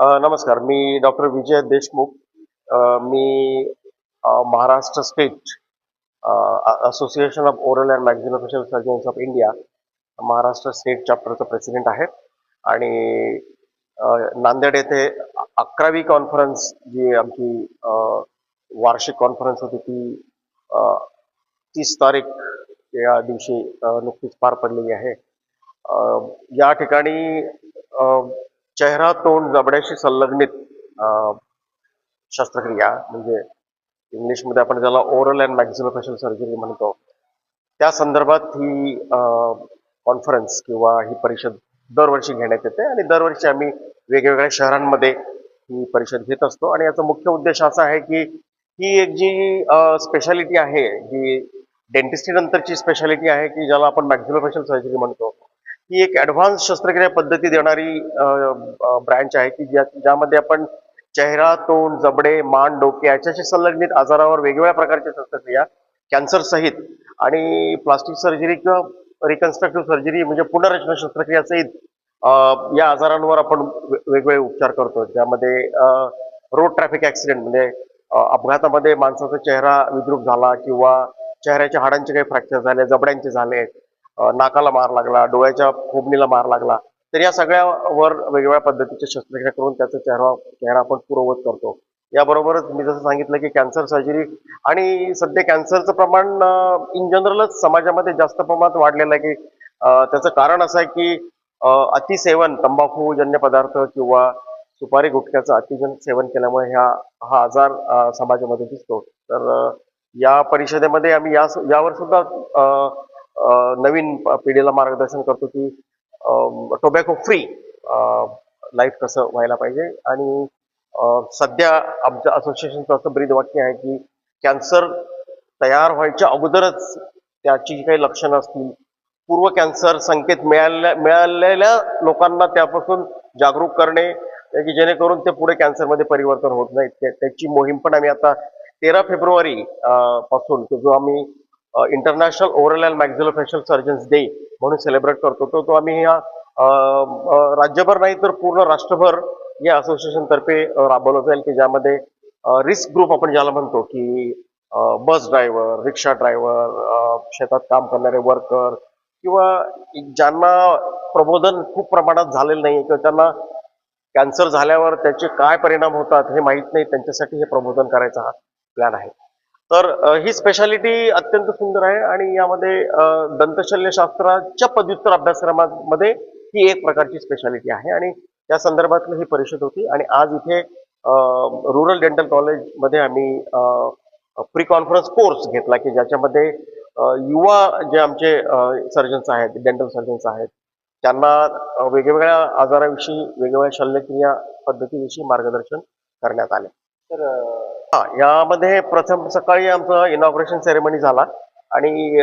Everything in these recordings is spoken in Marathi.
नमस्कार. मी doctor Vijay Deshmukh. Me Maharashtra state association of oral and maxillofacial surgeons of India Maharashtra state चॅप्टरचा president आहे आणि नांदेड येथे अकरावी कॉन्फरन्स जी आमची वार्षिक कॉन्फरन्स होती ती तीस तारीख या दिवशी नुकतीच पार पडलेली आहे. या ठिकाणी चेहरा तोंड जबड्याशी संलग्नित अ, शस्त्रक्रिया म्हणजे इंग्लिशमध्ये आपण ज्याला ओरल अँड मॅक्झिलोफेशियल सर्जरी म्हणतो त्या संदर्भात ही कॉन्फरन्स किंवा ही परिषद दरवर्षी घेण्यात येते आणि दरवर्षी आम्ही वेगवेगळ्या शहरांमध्ये ही परिषद घेत असतो. आणि याचा मुख्य उद्देश असा आहे की ही एक जी स्पेशालिटी आहे जी डेंटिस्टी नंतरची स्पेशालिटी आहे की ज्याला आपण मॅक्झिलोफेशियल सर्जरी म्हणतो ही एक ऍडव्हान्स शस्त्रक्रिया पद्धती देणारी ब्रँच आहे की ज्या ज्यामध्ये आपण चेहरा तोंड जबडे मान डोके याच्याशी संलग्नित आजारावर वेगवेगळ्या प्रकारच्या शस्त्रक्रिया कॅन्सर सहित आणि प्लास्टिक सर्जरी किंवा रिकन्स्ट्रक्टिव्ह सर्जरी म्हणजे पुनर्रचना शस्त्रक्रिया सहित या आजारांवर आपण वेगवेगळे उपचार करतो ज्यामध्ये रोड ट्रॅफिक ऍक्सिडेंट म्हणजे अपघातामध्ये माणसाचा चेहरा विद्रूप झाला किंवा चेहऱ्याच्या हाडांचे काही फ्रॅक्चर झाले जबड्यांचे झाले आहेत नाकाला मार लागला डोळ्याच्या खोबणीला मार लागला तर या सगळ्यावर वेगवेगळ्या पद्धतीच्या शस्त्रक्रिया करून त्याचा चेहरा चेहरा आपण पुरवत करतो. याबरोबरच मी जसं सांगितलं की कॅन्सर सर्जरी आणि सध्या कॅन्सरचं प्रमाण इन जनरलच समाजामध्ये जास्त प्रमाणात वाढलेलं आहे की त्याचं कारण असं आहे की अतिसेवन तंबाखूजन्य पदार्थ किंवा सुपारी गुटख्याचं अतिजन सेवन केल्यामुळे ह्या हा आजार समाजामध्ये दिसतो. तर या परिषदेमध्ये आम्ही या यावर सुद्धा नवीन पिढीला मार्गदर्शन करतो की टोबॅको फ्री लाईफ कसं व्हायला पाहिजे. आणि सध्या आमच्या असोसिएशनचं असं ब्रीद वाक्य आहे की कॅन्सर तयार व्हायच्या अगोदरच त्याची जी काही लक्षणं असतील पूर्व कॅन्सर संकेत मिळाल्या मिळालेल्या लोकांना त्यापासून जागरूक करणे की जेणेकरून ते पुढे कॅन्सरमध्ये परिवर्तन होत नाही त्याची मोहीम पण आम्ही आता तेरा फेब्रुवारी पासून तो जो आम्ही international oral and maxillofacial surgeons day म्हणून सेलिब्रेट करतो. तो तो आम्ही ह्या राज्यभर नाही तर पूर्ण राष्ट्रभर या असोसिएशन तर्फे राबवलं जाईल की ज्यामध्ये रिस्क ग्रुप आपण ज्याला म्हणतो की बस ड्रायव्हर रिक्षा ड्रायव्हर शेतात काम करणारे वर्कर किंवा ज्यांना प्रबोधन खूप प्रमाणात झालेलं नाही किंवा त्यांना कॅन्सर झाल्यावर त्याचे काय परिणाम होतात हे माहीत नाही त्यांच्यासाठी हे प्रबोधन करायचा हा प्लॅन आहे. तर ही स्पेशालिटी अत्यंत सुंदर आहे आणि यामध्ये दंतशल्यशास्त्राच्या पदव्युत्तर अभ्यासक्रमामध्ये ही एक प्रकारची स्पेशालिटी आहे आणि त्या संदर्भातली ही परिषद होती आणि आज इथे रुरल डेंटल कॉलेजमध्ये आम्ही प्री कॉन्फरन्स कोर्स घेतला की ज्याच्यामध्ये युवा जे आमचे सर्जन्स आहेत डेंटल सर्जन्स आहेत त्यांना वेगवेगळ्या आजाराविषयी वेगवेगळ्या शल्यक्रिया पद्धतीविषयी मार्गदर्शन करण्यात आले. तर यामध्ये प्रथम सकाळी आमचा इनॉग्रेशन सेरेमनी झाला. आणि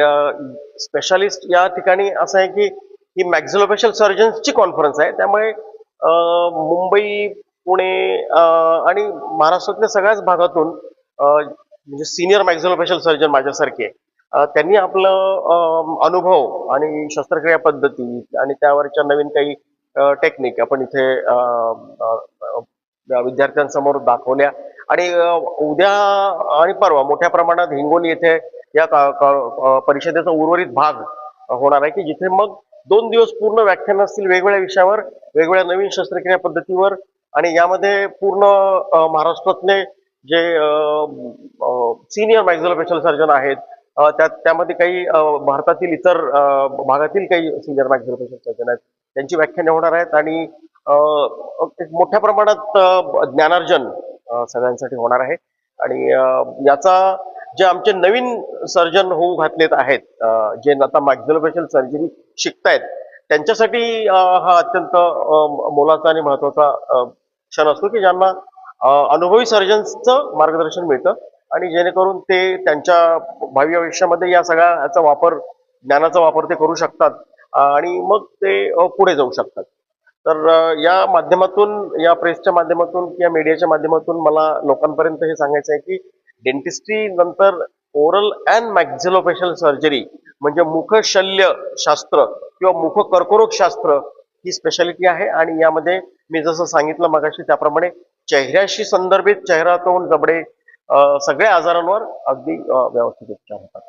स्पेशालिस्ट या ठिकाणी असं आहे की ही मॅक्झिलोफेशियल सर्जन्सची कॉन्फरन्स आहे. त्यामुळे मुंबई पुणे आणि महाराष्ट्रातल्या सगळ्याच भागातून म्हणजे सिनियर मॅक्झिलोफेशियल सर्जन माझ्यासारखे त्यांनी आपलं अनुभव आणि शस्त्रक्रिया पद्धती आणि त्यावरच्या नवीन काही टेक्निक आपण इथे विद्यार्थ्यांसमोर दाखवल्या. आणि उद्या आणि परवा मोठ्या प्रमाणात हिंगोली येथे या का- परिषदेचा उर्वरित भाग होणार आहे की जिथे मग दोन दिवस पूर्ण व्याख्यान असतील वेगवेगळ्या विषयावर वेगवेगळ्या नवीन शस्त्रक्रिया पद्धतीवर आणि यामध्ये पूर्ण महाराष्ट्रातले जे सिनियर मॅक्झिलोफेशियल सर्जन आहेत त्यात त्यामध्ये काही भारतातील इतर भागातील काही सिनियर मॅक्झिलोफेशियल सर्जन आहेत त्यांची व्याख्याने होणार आहेत आणि एक मोठ्या प्रमाणात ज्ञानार्जन सगळ्यांसाठी होणार आहे. आणि याचा जे आमचे नवीन सर्जन होऊ घातलेत आहेत जे आता मॅक्झिलोफेशियल सर्जरी शिकतायत त्यांच्यासाठी हा अत्यंत मोलाचा आणि महत्त्वाचा क्षण असतो की ज्यांना अनुभवी सर्जन्सचं मार्गदर्शन मिळतं आणि जेणेकरून ते त्यांच्या भावी आयुष्यामध्ये या सगळ्या याचा वापर ज्ञानाचा वापर ते करू शकतात. आणि मग ते पुढे जाऊ शकतात. तर या माध्यमातून या प्रेसच्या माध्यमातून किंवा मीडियाच्या माध्यमातून मला लोकांपर्यंत हे सांगायचं आहे की डेंटिस्ट्री नंतर ओरल अँड मॅक्झिलोफेशियल सर्जरी म्हणजे मुखशल्य शास्त्र किंवा मुख कर्करोग शास्त्र ही स्पेशालिटी आहे. आणि यामध्ये मी जसं सांगितलं मगाशी त्याप्रमाणे चेहऱ्याशी संदर्भित चेहरा तोंड जबडे सगळ्या आजारांवर अगदी व्यवस्थित उपचार होतात.